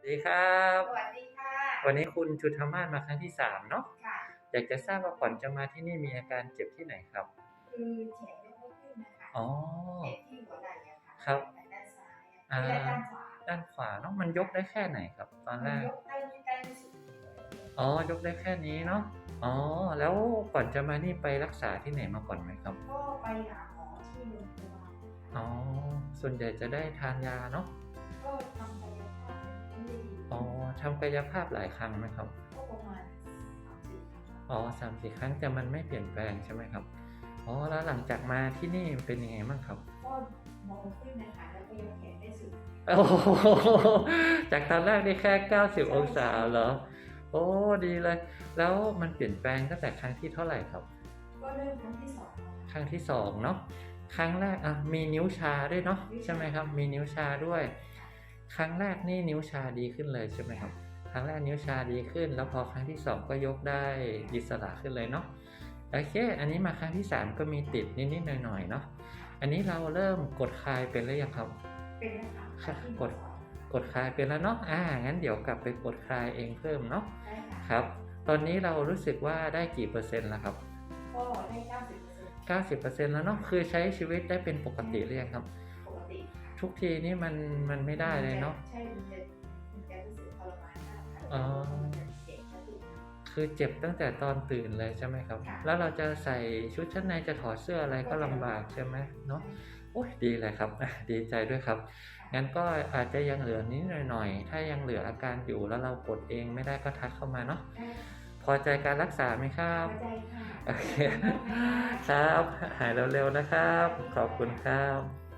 สวัสดีครับ สวัสดีค่ะ วันนี้คุณจุธมาศมาครั้งที่สามเนาะค่ะ อยากจะทราบว่าก่อนจะมาที่นี่มีอาการเจ็บที่ไหนครับ คือแขนยกไม่ขึ้นนะคะอ๋อ เจ็บที่หัวไหล่อะค่ะครับแต่ด้านซ้ายอะอ่า และด้านขวาด้านขวาเนาะมันยกได้แค่ไหนครับ ตอนแรมันกยกได้ไม่ได้ไม่สุดอ๋อ ยกได้แค่นี้เนาะ อ๋อ แล้วก่อนจะมานี่ไปรักษาที่ไหนมาก่อนไหมครับ ก็ไปหาหมอที่โรงพยาบาลอ๋อ ส่วนใหญ่จะได้ทานยาเนาะ ก็ทำกา ทำกายภาพหลายครั้งไหมครับก็ประมาณสามสี่ครั้งอ๋อสามสี่ครั้งแต่มันไม่เปลี่ยนแปลงใช่ไหมครับอ๋อแล้วหลังจากมาที่นี่เป็นยังไงบ้างครับก็มองขึ้นนะคะแล้วก็ยกแขนได้สุดโอ้โหจากตอนแรกนี่แค่90องศาเหรอโอ้ดีเลย แล้วมันเปลี่ยนแปลงตั้งแต่ครั้งที่เท่าไหร่ครับ ก็เริ่มครั้งที่สองครั้งที่สองเนาะครั้งแรกอะมีนิ้วชาด้วยเนาะใช่ไหมครับ มีนิ้วชาด้วย ครั้งแรกนี่นิ้วชาดีขึ้นเลยใช่ไหมครับ ครั้งแรกนิ้วชาดีขึ้น แล้วพอครั้งที่สองก็ยกได้อิสระขึ้นเลยเนาะโอเค อันนี้มาครั้งที่สามก็มีติดนิดๆหน่อยๆเนาะอันนี้เราเริ่มกดคลายเป็นหรือยังครับ เป็นนะคะค่ะที่กดกดคลายเป็นแล้วเนาะอ่างั้นเดี๋ยวกลับไปกดคลายเองเพิ่มเนาะได้ค่ะครับ ตอนนี้เรารู้สึกว่าได้กี่เปอร์เซ็นต์แล้วครับก็ได้เก้าสิบเปอร์เซ็นต์90%แล้วเนาะคือใช้ชีวิตได้เป็นปกติหรือยังครับปกติค่ะ ทุกทีนี่มันมันไม่ได้เลยเนาะใช่มันจะมันจะรู้สึกทรมานมากค่ะอ๋อมันจะเจ็บกระตุกคือเจ็บตั้งแต่ตอนตื่นเลยใช่ไหมครับค่ะแล้วเราจะใส่ชุดชั้นในจะถอดเสื้ออะไรก็ลำบากใช่ไหมเนาะโอ้ยดีเลยครับ ดีใจด้วยครับ งั้นก็อาจจะยังเหลือนิดหน่อยๆ ถ้ายังเหลืออาการอยู่แล้วเรากดเองไม่ได้ก็ทักเข้ามาเนาะได้พอใจการรักษาไหมครัพบอใจค่ะ โอเคขอบคุณมากค่ะครับ หายเร็วๆนะครับ ขอบคุณครับ